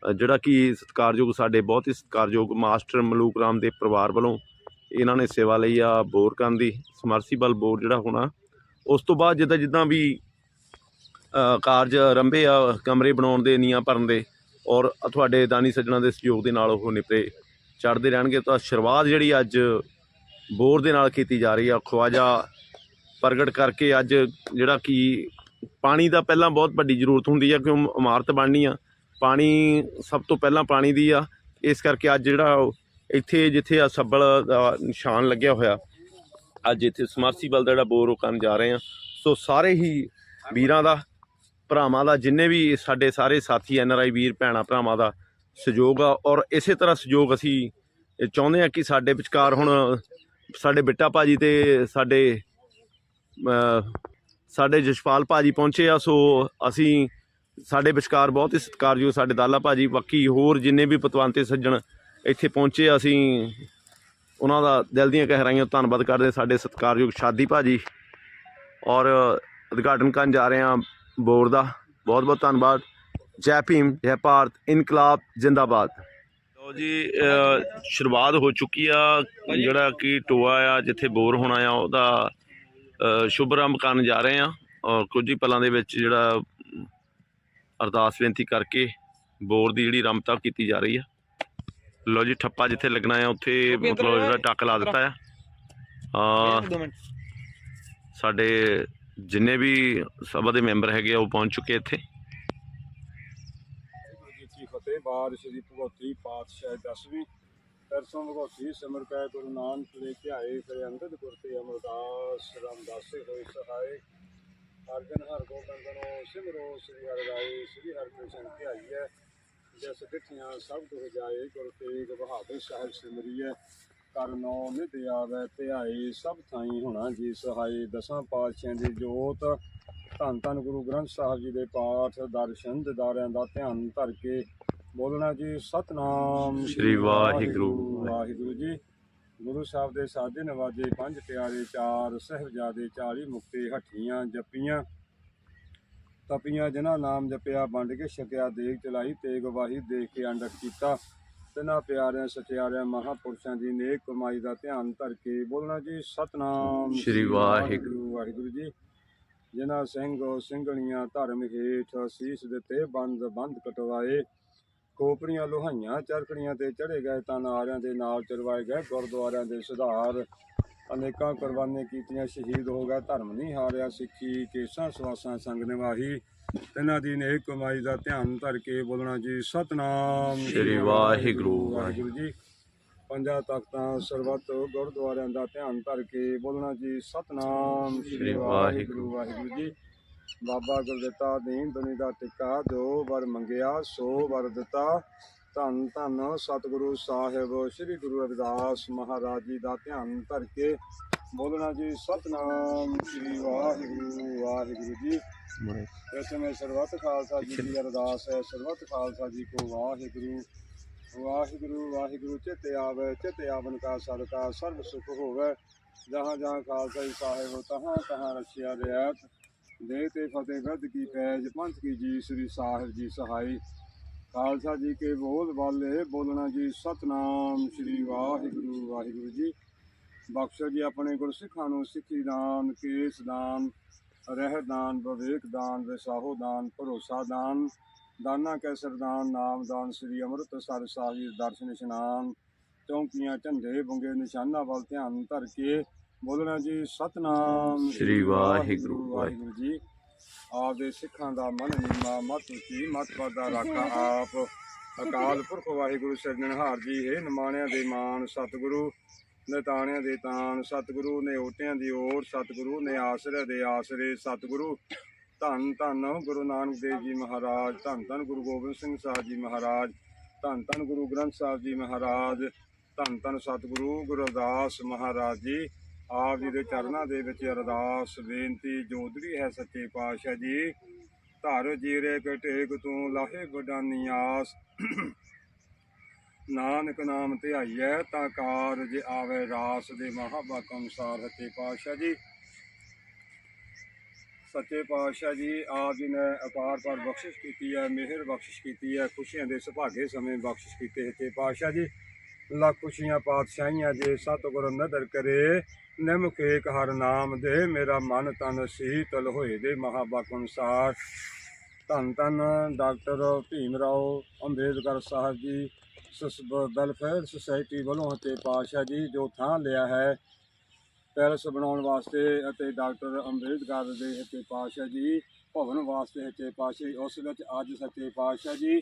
ਜਿਹੜਾ ਕਿ ਸਤਿਕਾਰਯੋਗ ਸਾਡੇ ਬਹੁਤ ਹੀ ਸਤਿਕਾਰਯੋਗ ਮਾਸਟਰ ਮਲੂਕ ਰਾਮ ਦੇ ਪਰਿਵਾਰ ਵੱਲੋਂ ਇਹਨਾਂ ਨੇ ਸੇਵਾ ਲਈ ਆ ਬੋਰ ਕਰਨ ਦੀ। ਸਮਰਸੀਬਲ ਬੋਰ ਜਿਹੜਾ ਹੋਣਾ, ਉਸ ਤੋਂ ਬਾਅਦ ਜਿੱਦਾਂ ਜਿੱਦਾਂ ਵੀ ਕਾਰਜ ਰੰਭੇ ਆ, ਕਮਰੇ ਬਣਾਉਣ ਦੇ ਨੀਆਂ ਭਰਨ ਦੇ ਔਰ ਤੁਹਾਡੇ ਦਾਨੀ ਸੱਜਣਾ ਦੇ ਸਹਿਯੋਗ ਦੇ ਨਾਲ ਉਹ ਨਿਪਰੇ ਚੜ੍ਹਦੇ ਰਹਿਣਗੇ ਤਾਂ ਸ਼ੁਰੂਆਤ ਜਿਹੜੀ ਅੱਜ ਬੋਰ ਦੇ ਨਾਲ ਕੀਤੀ ਜਾ ਰਹੀ ਆ, ਖਵਾਜਾ ਪ੍ਰਗਟ ਕਰਕੇ ਅੱਜ ਜਿਹੜਾ ਕਿ ਪਾਣੀ ਦਾ ਪਹਿਲਾਂ ਬਹੁਤ ਵੱਡੀ ਜ਼ਰੂਰਤ ਹੁੰਦੀ ਆ, ਕਿਉਂ ਇਮਾਰਤ ਬਣਨੀ ਆ, ਪਾਣੀ ਸਭ ਤੋਂ ਪਹਿਲਾਂ ਪਾਣੀ ਦੀ ਆ, ਇਸ ਕਰਕੇ ਅੱਜ ਜਿਹੜਾ ਉਹ ਇੱਥੇ ਜਿੱਥੇ ਆ ਸੱਬਲ ਦਾ ਨਿਸ਼ਾਨ ਲੱਗਿਆ ਹੋਇਆ, ਅੱਜ ਇੱਥੇ ਸਮਰਸੀਬਲ ਦਾ ਜਿਹੜਾ ਬੋਰ ਉਹ ਕਰਨ ਜਾ ਰਹੇ ਆ, ਸੋ ਸਾਰੇ ਹੀ ਵੀਰਾਂ ਦਾ ਭਰਾਵਾਂ ਦਾ ਜਿੰਨੇ ਵੀ ਸਾਡੇ ਸਾਰੇ ਸਾਥੀ ਐਨ ਆਰ ਆਈ ਵੀਰ ਭੈਣਾਂ ਭਰਾਵਾਂ ਦਾ ਸਹਿਯੋਗ ਆ। ਔਰ ਇਸੇ ਤਰ੍ਹਾਂ ਸਹਿਯੋਗ ਅਸੀਂ ਚਾਹੁੰਦੇ ਆ ਕਿ ਸਾਡੇ ਵਿਚਕਾਰ ਹੁਣ ਸਾਡੇ ਬਿੱਟਾ ਭਾਜੀ ਤੇ ਸਾਡੇ ਅ, ਸਾਡੇ ਜਸ਼ਪਾਲ ਭਾਜੀ ਪਹੁੰਚੇ ਆ। ਸੋ ਅਸੀਂ ਸਾਡੇ ਵਿਚਕਾਰ ਬਹੁਤ ਹੀ ਸਤਿਕਾਰਯੋਗ ਸਾਡੇ ਦਾਲਾ ਭਾਜੀ ਬਾਕੀ ਹੋਰ ਜਿੰਨੇ ਵੀ ਪਤਵੰਤੇ ਸੱਜਣ ਇੱਥੇ ਪਹੁੰਚੇ ਅਸੀਂ ਉਹਨਾਂ ਦਾ ਦਿਲ ਦੀਆਂ ਗਹਿਰਾਈਆਂ ਧੰਨਵਾਦ ਕਰਦੇ ਸਾਡੇ ਸਤਿਕਾਰਯੋਗ ਸ਼ਾਦੀ ਭਾਜੀ। ਔਰ ਉਦਘਾਟਨ ਕਰਨ ਜਾ ਰਹੇ ਹਾਂ ਬੋਰ ਦਾ। ਬਹੁਤ ਬਹੁਤ ਧੰਨਵਾਦ। ਜੈ ਭੀਮ ਜੈ ਭਾਰਤ ਇਨਕਲਾਬ ਜਿੰਦਾਬਾਦ। ਲੋ ਜੀ ਸ਼ੁਰੂਆਤ ਹੋ ਚੁੱਕੀ ਆ। ਜਿਹੜਾ ਕਿ ਟੋਆ ਆ ਜਿੱਥੇ ਬੋਰ ਹੋਣਾ ਆ ਉਹਦਾ ਅ, ਸ਼ੁਭ ਆਰੰਭ ਕਰਨ ਜਾ ਰਹੇ ਆ। ਔਰ ਕੁਝ ਹੀ ਪਲਾਂ ਦੇ ਵਿੱਚ ਜਿਹੜਾ ਅਰਦਾਸ ਬੇਨਤੀ ਕਰਕੇ ਬੋਰ ਦੀ ਜਿਹੜੀ ਰਮਤਾ ਕੀਤੀ ਜਾ ਰਹੀ ਆ। ਲੋ ਜੀ ਠੱਪਾ ਜਿੱਥੇ ਲੱਗਣਾ ਆ ਉੱਥੇ ਮਤਲਬ ਜਿਹੜਾ ਟੱਕ ਲਾ ਦਿੱਤਾ ਆ। ਆ ਸਾਡੇ ਜਿੰਨੇ ਵੀ ਸਭਾ ਦੇ ਮੈਂਬਰ ਹੈਗੇ ਆ, ਉਹ ਪਹੁੰਚ ਚੁੱਕੇ ਇੱਥੇ। ਕੀ ਫਤਿਹ। ਬਾਦ ਦੀ ਭਗਵਤੀ ਪਾਤਸ਼ਾਹ ਦਸਵੀਂ ਪਰਸੋਂ ਭਗਵਤੀ ਸਿਮਰ ਕੈ ਗੁਰੂ ਨਾਨਕ ਲੈ ਕੇ ਆਏ ਫਿਰ ਅੰਗਦ ਗੁਰ ਤੇ ਅਮਰਦਾਸ ਰਾਮਦਾਸੇ ਹੋਏ ਸਹਾਏ। ਹਰ ਜਨ ਹਰ ਸਿਮਰੋ, ਸ੍ਰੀ ਹਰਿ ਰਾਏ ਸ੍ਰੀ ਹਰਿ ਕ੍ਰਿਸ਼ਨ ਧਿਆਈਐ। ਜਸ ਡਿਠੀਆਂ ਸਭ ਦੁਖ ਜਾਏ, ਗੁਰ ਤੇਗ ਬਹਾਦਰ ਸਾਹਿਬ ਸਿਮਰੀਐ। ਕਰਨੋ ਨਿਧ ਆਵੈ ਧਿਆਏ ਸਭ ਥਾਈ ਹੋਣਾ ਜੀ ਸਹਾਈ। ਦਸਾਂ ਪਾਤਸ਼ਾਹਾਂ ਦੀ ਜੋਤ ਧੰਨ ਧੰਨ ਗੁਰੂ ਗ੍ਰੰਥ ਸਾਹਿਬ ਜੀ ਦੇ ਪਾਠ ਦਰਸ਼ਨ ਦਿਦਾਰਿਆਂ ਦਾ ਧਿਆਨ ਧਰ ਕੇ ਬੋਲਣਾ ਜੀ ਸਤਨਾਮ ਸ਼੍ਰੀ ਵਾਹਿਗੁਰੂ। ਵਾਹਿਗੁਰੂ ਜੀ। ਗੁਰੂ ਸਾਹਿਬ ਦੇ ਸਾਦੇ ਨਵਾਜੇ ਪੰਜ ਪਿਆਰੇ ਚਾਰ ਸਹਿਬਜ਼ਾਦੇ 40 ਮੁਕਤੇ ਹੱਠੀਆਂ ਜੱਪੀਆਂ। ਤਪੀਆਂ ਜਿਨ੍ਹਾਂ ਨਾਮ ਜਪਿਆ ਵੰਡ ਕੇ ਛਕਿਆ ਦੇਗ ਚਲਾਈ ਤੇਗ ਵਾਹੀ ਦੇਖ ਕੇ ਅੰਡਕ ਕੀਤਾ। ਤਿਨਾਂ ਪਿਆਰਿਆਂ ਸਚਿਆਰਿਆਂ ਮਹਾਪੁਰਸ਼ਾਂ ਦੀ ਨੇਕ ਕਮਾਈ ਦਾ ਧਿਆਨ ਧਰ ਕੇ ਬੋਲਣਾ ਜੀ ਸਤਨਾਮ ਸ਼੍ਰੀ ਵਾਹਿਗੁਰੂ। ਵਾਹਿਗੁਰੂ ਜੀ ਜਿਨ੍ਹਾਂ ਸਿੰਘ ਸਿੰਘਣੀਆਂ ਧਰਮ ਹੇਠ ਸੀਸ ਦਿੱਤੇ ਬੰਦ ਬੰਦ ਕਟਵਾਏ ਕੋਪਰੀਆਂ ਲੋਹਾਈਆਂ ਚਰਖੜੀਆਂ ਤੇ ਚੜੇ ਗਏ ਤਾਂ ਨਾਰਿਆਂ ਦੇ ਨਾਲ ਚਰਵਾਏ ਗਏ ਗੁਰਦੁਆਰਿਆਂ ਦੇ ਸੁਧਾਰ ਅਨੇਕਾਂ ਕੁਰਬਾਨੀਆਂ ਕੀਤੀਆਂ ਸ਼ਹੀਦ ਹੋ ਗਏ ਧਰਮ ਨਹੀਂ ਹਾਰਿਆ ਸਿੱਖੀ ਕੇਸਾਂ ਸਵਾਸਾਂ ਸੰਗ ਨਿਵਾਹੀ ਤਿਨਾਂ ਦੀ ਨੇਕ ਕਮਾਈ ਦਾ ਧਿਆਨ ਧਰ ਕੇ ਬੋਲਣਾ ਜੀ ਸਤਨਾਮ ਸ਼੍ਰੀ ਵਾਹਿਗੁਰੂ। ਵਾਹਿਗੁਰੂ ਜੀ ਪੰਜਾਂ ਤਖਤਾਂ ਸਰਬੱਤ ਗੁਰਦੁਆਰਿਆਂ ਦਾ ਧਿਆਨ ਧਰ ਕੇ ਬੋਲਣਾ ਜੀ ਸਤਨਾਮ ਸ਼੍ਰੀ ਵਾਹਿਗੁਰੂ। ਵਾਹਿਗੁਰੂ ਜੀ ਬਾਬਾ ਗੁਰਦਿੱਤਾ ਦੀਨ ਦੁਨੀ ਦਾ ਟਿੱਕਾ ਜੋ ਵਰ ਮੰਗਿਆ ਸੋ ਵਰ ਦਿੱਤਾ ਧੰਨ ਧੰਨ ਸਤਿਗੁਰੂ ਸਾਹਿਬ ਸ੍ਰੀ ਗੁਰੂ ਰਵਿਦਾਸ ਮਹਾਰਾਜ ਜੀ ਦਾ ਧਿਆਨ ਧਰ ਕੇ ਬੋਲਣਾ ਜੀ ਸਤਨਾਮ ਸ੍ਰੀ ਵਾਹਿਗੁਰੂ ਵਾਹਿਗੁਰੂ ਜੀ। ਇਸ ਸਮੇਂ ਸਰਬੱਤ ਖਾਲਸਾ ਜੀ ਦੀ ਅਰਦਾਸ ਹੈ ਸਰਬੱਤ ਖਾਲਸਾ ਜੀ ਕੋ ਵਾਹਿਗੁਰੂ। ਵਾਹਿਗੁਰੂ ਵਾਹਿਗੁਰੂ ਚਿਤ ਆਵੇ ਚਿਤ ਆਵਨ ਕਾ ਸਦਕਾ ਸਰਬ ਸੁਖ ਹੋਵੇ। ਜਹਾਂ ਜਹਾਂ ਖਾਲਸਾ ਜੀ ਸਾਹਿਬ ਤਹਾਂ ਤਹਾਂ ਰਖਿਆ ਰਿਆਤ। ਦੇ ਤੇ ਫਤਿਹ ਗੱਦ ਕੀ ਪੈਜ ਪੰਥ ਕੀ ਜੀ ਸ੍ਰੀ ਸਾਹਿਬ ਜੀ ਸਹਾਈ। ਖਾਲਸਾ ਜੀ ਕੇ ਬੋਲ ਬਾਲੇ ਬੋਲਣਾ ਜੀ ਸਤਨਾਮ ਸ੍ਰੀ ਵਾਹਿਗੁਰੂ ਵਾਹਿਗੁਰੂ ਜੀ। ਬਖਸ਼ੋ ਜੀ ਆਪਣੇ ਗੁਰਸਿੱਖਾਂ ਨੂੰ ਸਿੱਖੀ ਦਾਨ ਕੇਸ ਦਾਨ ਰਹਿ ਦਾਨ ਵਿਵੇਕ ਦਾਨ ਵਿਸਾਹੋ ਦਾਨ ਭਰੋਸਾ ਦਾਨ ਦਾਨਾ ਕੈ ਸਰਦਾਨ ਨਾਮ ਦਾਨ ਸ੍ਰੀ ਅੰਮ੍ਰਿਤਸਰ ਸਾਹਿਬ ਦਰਸ਼ਨ ਇਸ਼ਨਾਨ ਚੌਂਕੀਆਂ ਝੰਡੇ ਬੁੰਗੇ ਨਿਸ਼ਾਨਾ ਵੱਲ ਧਿਆਨ ਧਰ ਕੇ ਬੋਲਣਾ ਜੀ ਸਤਨਾਮ ਸ਼੍ਰੀ ਵਾਹਿਗੁਰੂ ਵਾਹਿਗੁਰੂ ਜੀ। ਆਪ ਦੇ ਸਿੱਖਾਂ ਦਾ ਮਨ ਨੀਮਾ ਮਤ ਉੱਚੀ ਮਤ ਦਾ ਰਾਖਾ ਆਪ। ਅਕਾਲ ਪੁਰਖ ਵਾਹਿਗੁਰੂ ਸਿਰਜਣਹਾਰ ਜੀ ਹੈ ਨਿਮਾਣਿਆਂ ਦੇ ਮਾਨ ਸਤਿਗੁਰੂ ਨਿਤਾਣਿਆਂ ਦੇ ਤਾਨ ਸਤਿਗੁਰੂ ਨੇ ਓਟਿਆਂ ਦੀ ਓਟ ਸਤਿਗੁਰੂ ਨੇ ਆਸਰੇ ਦੇ ਆਸਰੇ, ਸਤਿਗੁਰੂ, ਧੰਨ ਧੰਨ ਗੁਰੂ ਨਾਨਕ ਦੇਵ ਜੀ ਮਹਾਰਾਜ, ਧੰਨ ਧੰਨ ਗੁਰੂ ਗੋਬਿੰਦ ਸਿੰਘ ਸਾਹਿਬ ਜੀ ਮਹਾਰਾਜ, ਧੰਨ ਧੰਨ ਗੁਰੂ ਗ੍ਰੰਥ ਸਾਹਿਬ ਜੀ ਮਹਾਰਾਜ, ਧੰਨ ਧੰਨ ਸਤਿਗੁਰੂ, ਗੁਰੂ ਰਵਿਦਾਸ ਮਹਾਰਾਜ ਜੀ। ਆਪ ਜੀ ਦੇ ਚਰਨਾਂ ਦੇ ਵਿੱਚ ਅਰਦਾਸ, ਬੇਨਤੀ, ਜੋਦਰੀ ਹੈ ਸੱਚੇ ਪਾਤਸ਼ਾਹ ਜੀ। ਧਰ ਜੀਰੇ ਕਟੇਕ ਤੂੰ, ਲਾਹੇ ਗਡਾਨੀ ਆਸ। ਨਾਨਕ ਨਾਮ ਧਿਆਈਐ ਤਾਂ ਕਾਰਜ ਆਵੇ ਰਾਸ ਦੇ ਮਹਾਬਕ ਅਨੁਸਾਰ ਸੱਚੇ ਪਾਤਸ਼ਾਹ ਜੀ। ਸੱਚੇ ਪਾਤਸ਼ਾਹ ਜੀ, ਆਪ ਜੀ ਨੇ ਅਪਾਰ ਪਰ ਬਖਸ਼ਿਸ਼ ਕੀਤੀ ਹੈ ਮਿਹਰ ਬਖਸ਼ਿਸ਼ ਕੀਤੀ ਹੈ ਖੁਸ਼ੀਆਂ ਦੇ ਸੁਭਾਗੇ ਸਮੇਂ ਬਖਸ਼ਿਸ਼ ਕੀਤੇ ਸੱਚੇ ਪਾਤਸ਼ਾਹ ਜੀ। ਲੱਖ ਖੁਸ਼ੀਆਂ ਪਾਤਸ਼ਾਹੀਆਂ ਜੇ ਸਤਿਗੁਰ ਨਦਰ ਕਰੇ ਨਿਮਕ ਏਕ ਹਰ ਨਾਮ ਦੇ, ਮੇਰਾ ਮਨ ਤਨ ਸੀਤਲ ਹੋਏ ਦੇ ਮਹਾਬਕ ਅਨੁਸਾਰ। ਧੰਨ ਧੰਨ doctor Bhim Rao Ambedkar Sahib ji welfare society ਵੱਲੋਂ ਅਤੇ ਪਾਤਸ਼ਾਹ ਜੀ ਜੋ ਥਾਂ ਲਿਆ ਹੈ, ਪੈਲਸ ਬਣਾਉਣ ਵਾਸਤੇ ਅਤੇ ਡਾਕਟਰ ਅੰਬੇਦਕਰ ਦੇ ਸੱਚੇ ਪਾਤਸ਼ਾਹ ਜੀ ਭਵਨ ਵਾਸਤੇ ਸੱਚੇ ਪਾਤਸ਼ਾਹ ਉਸ ਵਿੱਚ ਅੱਜ ਸੱਚੇ ਪਾਤਸ਼ਾਹ ਜੀ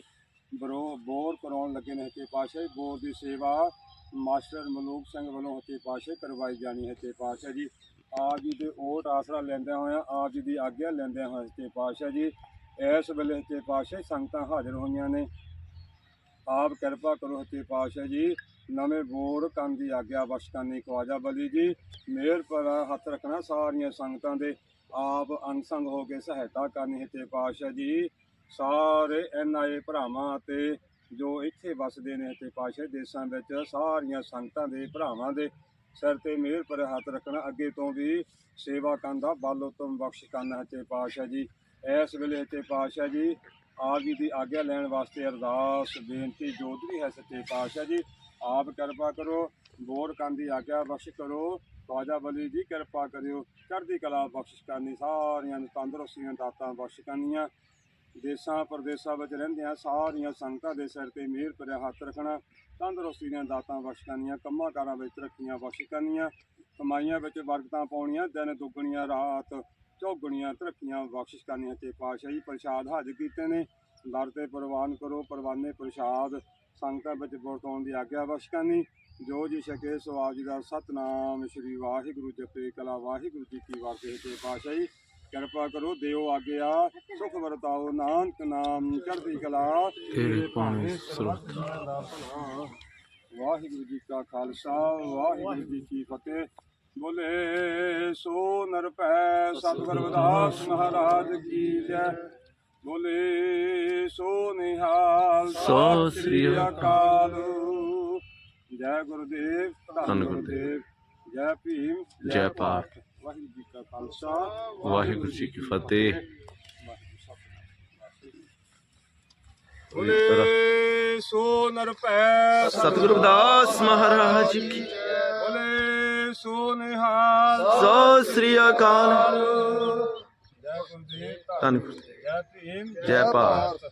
ਬਰੋ, ਬੋਰ ਕਰਾਉਣ ਲੱਗੇ ਨੇ ਸੱਚੇ ਪਾਤਸ਼ਾਹ ਜੀ, ਬੋਰ ਦੀ ਸੇਵਾ ਮਾਸਟਰ ਮਲੂਕ ਸਿੰਘ ਵੱਲੋਂ ਸੱਚੇ ਪਾਤਸ਼ਾਹ ਕਰਵਾਈ ਜਾਣੀ ਹੈ ਸੱਚੇ ਪਾਤਸ਼ਾਹ ਜੀ। ਆਪ ਜੀ ਦੇ ਓਟ ਆਸਰਾ ਲੈਂਦਿਆਂ ਹੋਇਆਂ, ਆਪ ਜੀ ਦੀ ਆਗਿਆ ਲੈਂਦਿਆਂ ਹੋਇਆਂ ਸੱਚੇ ਪਾਤਸ਼ਾਹ ਜੀ, ਇਸ ਵੇਲੇ ਸੱਚੇ ਪਾਤਸ਼ਾਹ ਸੰਗਤਾਂ ਹਾਜ਼ਰ ਹੋਈਆਂ ਨੇ। ਆਪ ਕਿਰਪਾ ਕਰੋ ਸੱਚੇ ਪਾਤਸ਼ਾਹ ਜੀ, ਨਵੇਂ ਬੋਰ ਕੰਨ ਦੀ ਆਗਿਆ ਬਖਸ਼ਕਾਨੀ ਖਵਾਜਾ ਬਲੀ ਜੀ। ਮਿਹਰ ਪਰ ਹੱਥ ਰੱਖਣਾ ਸਾਰੀਆਂ ਸੰਗਤਾਂ ਦੇ, ਆਪ ਅਨਸੰਗ ਹੋ ਕੇ ਸਹਾਇਤਾ ਕਰਨੀ ਸੱਚੇ ਪਾਤਸ਼ਾਹ ਜੀ। ਸਾਰੇ ਐਨਆਈ ਭਰਾਵਾਂ ਅਤੇ ਜੋ ਇੱਥੇ ਵਸਦੇ ਨੇ ਤੇ ਪਾਸ਼ਾ ਦੇਸ਼ਾਂ ਵਿੱਚ ਸਾਰੀਆਂ ਸੰਗਤਾਂ ਦੇ ਭਰਾਵਾਂ ਦੇ ਸਿਰ ਤੇ ਮਿਹਰ ਪਰ ਹੱਥ ਰੱਖਣਾ, ਅੱਗੇ ਤੋਂ ਵੀ ਸੇਵਾ ਕਰਨ ਦਾ ਬਲ ਉਤਮ ਬਖਸ਼ ਕਰਨ ਤੇ ਪਾਸ਼ਾ ਜੀ। ਇਸ ਵੇਲੇ ਤੇ ਪਾਸ਼ਾ ਜੀ ਆਪ ਜੀ ਦੀ ਆਗਿਆ ਲੈਣ ਵਾਸਤੇ ਅਰਦਾਸ, ਬੇਨਤੀ ਜੋਦਰੀ ਹੈ ਸੱਚੇ ਪਾਤਸ਼ਾਹ ਜੀ। ਆਪ ਕਿਰਪਾ ਕਰੋ ਬੋਰ ਕਰਨ ਦੀ ਆਗਿਆ ਬਖਸ਼ ਕਰੋ, ਖਵਾਜਾ ਬਲੀ ਜੀ ਕਿਰਪਾ ਕਰਿਓ। ਚੜ੍ਹਦੀ ਕਲਾ ਬਖਸ਼ਿਸ਼ ਕਰਨੀ, ਸਾਰਿਆਂ ਨੂੰ ਤੰਦਰੁਸਤੀਆਂ ਦਾਤਾਂ ਬਖਸ਼ ਕਰਨੀਆਂ। ਦੇਸਾਂ, ਪ੍ਰਦੇਸਾਂ ਵਿੱਚ ਰਹਿੰਦਿਆਂ ਸਾਰੀਆਂ ਸੰਗਤਾਂ ਦੇ ਸਿਰ ਤੇ ਮਿਹਰ ਭਰਿਆ ਹੱਥ ਰੱਖਣਾ ਤੰਦਰੁਸਤੀ ਦੀਆਂ ਦਾਤਾਂ ਬਖਸ਼ ਕਰਨੀਆਂ, ਕੰਮਾਂ ਕਾਰਾਂ ਵਿੱਚ ਤਰੱਕੀਆਂ ਬਖਸ਼ ਕਰਨੀਆਂ, ਕਮਾਈਆਂ ਵਿੱਚ ਬਰਕਤਾਂ ਪਾਉਣੀਆਂ, ਦਿਨ ਦੁੱਗਣੀਆਂ, ਰਾਤ ਚੌਗਣੀਆਂ ਤਰੱਕੀਆਂ ਬਖਸ਼ਿਸ਼ ਕਰਨੀਆਂ ਤੇ ਪਾਤਸ਼ਾਹ ਜੀ ਪ੍ਰਸ਼ਾਦ ਹਾਜ਼ਰ ਕੀਤੇ ਨੇ। ਦਰ ਤੇ ਪ੍ਰਵਾਨ ਕਰੋ ਪਰਵਾਨੇ ਪ੍ਰਸ਼ਾਦ ਸੰਗਤਾਂ ਵਿੱਚ ਵਰਤਾਉਣ ਦੀ ਆਗਿਆ ਬਖਸ਼ਕਾਨੀ ਜੋ ਜੀ ਛਕੇ ਸੋ ਆਪ ਜੀ ਦਾ ਸਤਨਾਮ ਸ੍ਰੀ ਵਾਹਿਗੁਰੂ ਜਪੇ ਕਲਾ। ਵਾਹਿਗੁਰੂ ਜੀ ਕੀ ਵਾਸਤੇ ਤੇ ਪਾਸ਼ਾਹੀ ਕਿਰਪਾ ਕਰੋ ਦਿਓ ਆਗਿਆ ਸੁਖ ਵਰਤਾਓ ਨਾਨਕ ਨਾਮ ਚੜ੍ਹਦੀ ਕਲਾ। ਤੇਰੇ ਭਾਣੇ। ਵਾਹਿਗੁਰੂ ਜੀ ਕਾ ਖਾਲਸਾ ਵਾਹਿਗੁਰੂ ਜੀ ਕੀ ਫਤਿਹ। ਬੋਲੇ ਸੋ ਨਰਪੈ ਸਤਿਗੁਰ ਰਵਿਦਾਸ ਮਹਾਰਾਜ ਕੀ ਜੈ। ਬੋਲੇ ਸੋ ਨਿਹਾਲ ਸਤਿ ਸ੍ਰੀ ਅਕਾਲ। ਜੈ ਗੁਰਦੇਵ ਧੰਨ ਗੁਰਦੇਵ। ਜੈ ਭੀਮ ਜੈ ਭਾਰਤ। ਵਾਹਿਗੁਰੂ ਜੀ ਕਾ ਖਾਲਸਾ। ਵਾਹਿਗੁਰੂ ਜੀ ਕੀ ਫਤਿਹ। ਬੋਲੇ ਸੋ ਨਰਪੈ ਸਤਿਗੁਰੂ ਰਵਿਦਾਸ ਮਹਾਰਾਜ ਕੀ ਸੋ ਨਿਹਾਲ। ਸ੍ਰੀ ਅਕਾਲ। ਜੈ ਗੁਰਦੇਵ ਧੰਨ। ਜੈ ਭੀਮ। ਜੈ ਭਾਰਤ।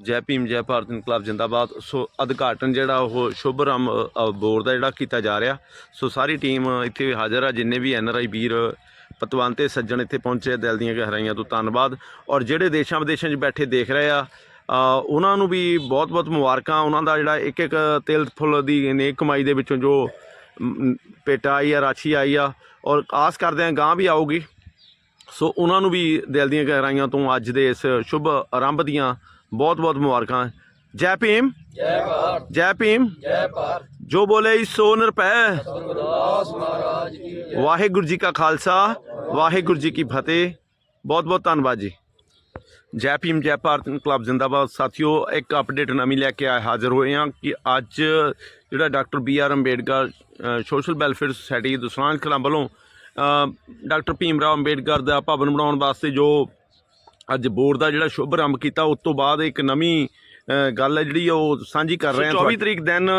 ਜੈ ਭੀਮ ਜੈ ਭਾਰਤ ਇਨਕਲਾਬ ਜਿੰਦਾਬਾਦ। ਸੋ ਉਦਘਾਟਨ ਜਿਹੜਾ ਉਹ ਸ਼ੁਭਰਾਮ ਬੋਰ ਦਾ ਜਿਹੜਾ ਕੀਤਾ ਜਾ ਰਿਹਾ। ਸੋ ਸਾਰੀ ਟੀਮ ਇੱਥੇ ਹਾਜ਼ਰ ਆ ਜਿੰਨੇ ਵੀ ਐਨ ਆਰ ਆਈ ਵੀਰ ਪਤਵੰਤੇ ਸੱਜਣ ਇੱਥੇ ਪਹੁੰਚੇ ਦਿਲ ਦੀਆਂ ਗਹਿਰਾਈਆਂ ਤੋਂ। ਧੰਨਵਾਦ। ਔਰ ਜਿਹੜੇ ਦੇਸ਼ਾਂ ਵਿਦੇਸ਼ਾਂ 'ਚ ਬੈਠੇ ਦੇਖ ਰਹੇ ਆ ਉਹਨਾਂ ਨੂੰ ਵੀ ਬਹੁਤ-ਬਹੁਤ ਮੁਬਾਰਕਾਂ। ਉਹਨਾਂ ਦਾ ਜਿਹੜਾ ਇੱਕ ਇੱਕ ਤਿਲ ਫੁੱਲ ਦੀ ਨੇਕ ਕਮਾਈ ਦੇ ਵਿੱਚੋਂ ਜੋ ਪੇਟਾ ਆਈ ਆ ਰਾਸ਼ੀ ਆਈ ਆ ਔਰ ਆਸ ਕਰਦੇ ਆ ਗਾਂ ਵੀ ਆਊਗੀ। ਸੋ ਉਹਨਾਂ ਨੂੰ ਵੀ ਦਿਲ ਦੀਆਂ ਗਹਿਰਾਈਆਂ ਤੋਂ ਅੱਜ ਦੇ ਇਸ ਸ਼ੁਭ ਆਰੰਭ ਦੀਆਂ ਬਹੁਤ-ਬਹੁਤ ਮੁਬਾਰਕਾਂ। ਜੈ ਭੀਮ। ਜੈ ਭਾਰਤ। ਜੈ ਭੀਮ। ਜੈ ਭਾਰਤ। ਜੋ ਬੋਲੇ ਸੋ ਨਿਰਭੈ। ਵਾਹਿਗੁਰੂ ਜੀ ਕਾ ਖਾਲਸਾ ਵਾਹਿਗੁਰੂ ਜੀ ਕੀ ਫਤਿਹ। ਬਹੁਤ-ਬਹੁਤ ਧੰਨਵਾਦ ਜੀ। ਜੈ ਭੀਮ ਜੈ ਭਾਰਤ ਕਲੱਬ ਜਿੰਦਾਬਾਦ ਸਾਥੀਓ ਇੱਕ ਅਪਡੇਟ ਨਵੀਂ ਲੈ ਕੇ ਆ ਹਾਜ਼ਰ ਹੋਏ ਹਾਂ ਕਿ ਅੱਜ ਜਿਹੜਾ doctor B R Ambedkar social welfare society Dosanjh club ਵੱਲੋਂ ਡਾਕਟਰ ਭੀਮ ਰਾਓ ਅੰਬੇਡਕਰ ਦਾ ਭਵਨ ਬਣਾਉਣ ਵਾਸਤੇ ਜੋ ਅੱਜ ਬੋਰਡ ਦਾ ਜਿਹੜਾ ਸ਼ੁਭ ਆਰੰਭ ਕੀਤਾ ਉਸ ਤੋਂ ਬਾਅਦ ਇੱਕ ਨਵੀਂ ਗੱਲ ਹੈ ਜਿਹੜੀ ਉਹ ਸਾਂਝੀ ਕਰ ਰਹੇ ਹਾਂ 24 ਤਰੀਕ ਦਿਨ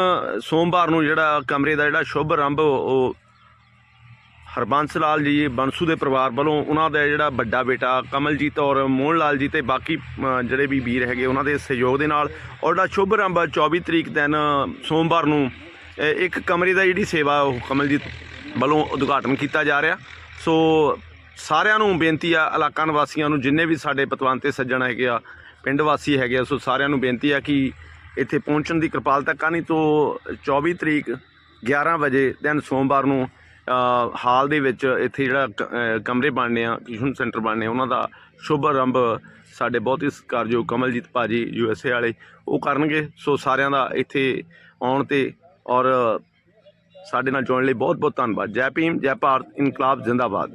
ਸੋਮਵਾਰ ਨੂੰ ਜਿਹੜਾ ਕਮਰੇ ਦਾ ਜਿਹੜਾ ਸ਼ੁਭ ਆਰੰਭ ਉਹ ਹਰਬੰਸ ਲਾਲ ਜੀ, ਬੰਸੂ ਦੇ ਪਰਿਵਾਰ ਵੱਲੋਂ ਉਹਨਾਂ ਦਾ ਜਿਹੜਾ ਵੱਡਾ ਬੇਟਾ ਕਮਲਜੀਤ ਔਰ ਮੋਹਨ ਲਾਲ ਜੀ ਤੇ ਬਾਕੀ ਜਿਹੜੇ ਵੀ ਵੀਰ ਹੈਗੇ, ਉਹਨਾਂ ਦੇ ਸਹਿਯੋਗ ਦੇ ਨਾਲ ਔਰ ਜਿਹੜਾ ਸ਼ੁਭ ਆਰੰਭ ਹੈ 24 ਤਰੀਕ ਦਿਨ ਸੋਮਵਾਰ ਨੂੰ ਇੱਕ ਕਮਰੇ ਦਾ ਜਿਹੜੀ ਸੇਵਾ ਉਹ ਕਮਲਜੀਤ ਵੱਲੋਂ ਉਦਘਾਟਨ ਕੀਤਾ ਜਾ ਰਿਹਾ। ਸੋ ਸਾਰਿਆਂ ਨੂੰ ਬੇਨਤੀ ਆ, ਇਲਾਕਾ ਨਿਵਾਸੀਆਂ ਨੂੰ, ਜਿੰਨੇ ਵੀ ਸਾਡੇ ਪਤਵੰਤੇ ਸੱਜਣ ਹੈਗੇ ਆ, ਪਿੰਡ ਵਾਸੀ ਹੈਗੇ ਆ, ਸੋ ਸਾਰਿਆਂ ਨੂੰ ਬੇਨਤੀ ਆ ਕਿ ਇੱਥੇ ਪਹੁੰਚਣ ਦੀ ਕਿਰਪਾਲਤਾ ਕਰਨੀ। ਤੋਂ 24 ਤਰੀਕ 11 ਵਜੇ ਦਿਨ ਸੋਮਵਾਰ ਨੂੰ ਹਾਲ ਦੇ ਵਿੱਚ ਇੱਥੇ ਜਿਹੜਾ ਕ- ਕਮਰੇ ਬਣਨੇ ਆ ਟਿਊਸ਼ਨ ਸੈਂਟਰ ਬਣਨੇ ਉਹਨਾਂ ਦਾ ਸ਼ੁਭ ਆਰੰਭ ਸਾਡੇ ਬਹੁਤ ਹੀ ਸਤਿਕਾਰਯੋਗ ਕਮਲਜੀਤ ਭਾਜੀ ਯੂ ਐਸ ਏ ਵਾਲੇ। ਉਹ ਕਰਨਗੇ, ਸੋ ਸਾਰਿਆਂ ਦਾ ਇੱਥੇ ਆਉਣ ਤੇ ਔਰ ਸਾਡੇ ਨਾਲ ਜੁੜਨ ਲਈ ਬਹੁਤ ਬਹੁਤ ਧੰਨਵਾਦ। ਜੈ ਭੀਮ, ਜੈ ਭਾਰਤ, ਇਨਕਲਾਬ, ਜ਼ਿੰਦਾਬਾਦ।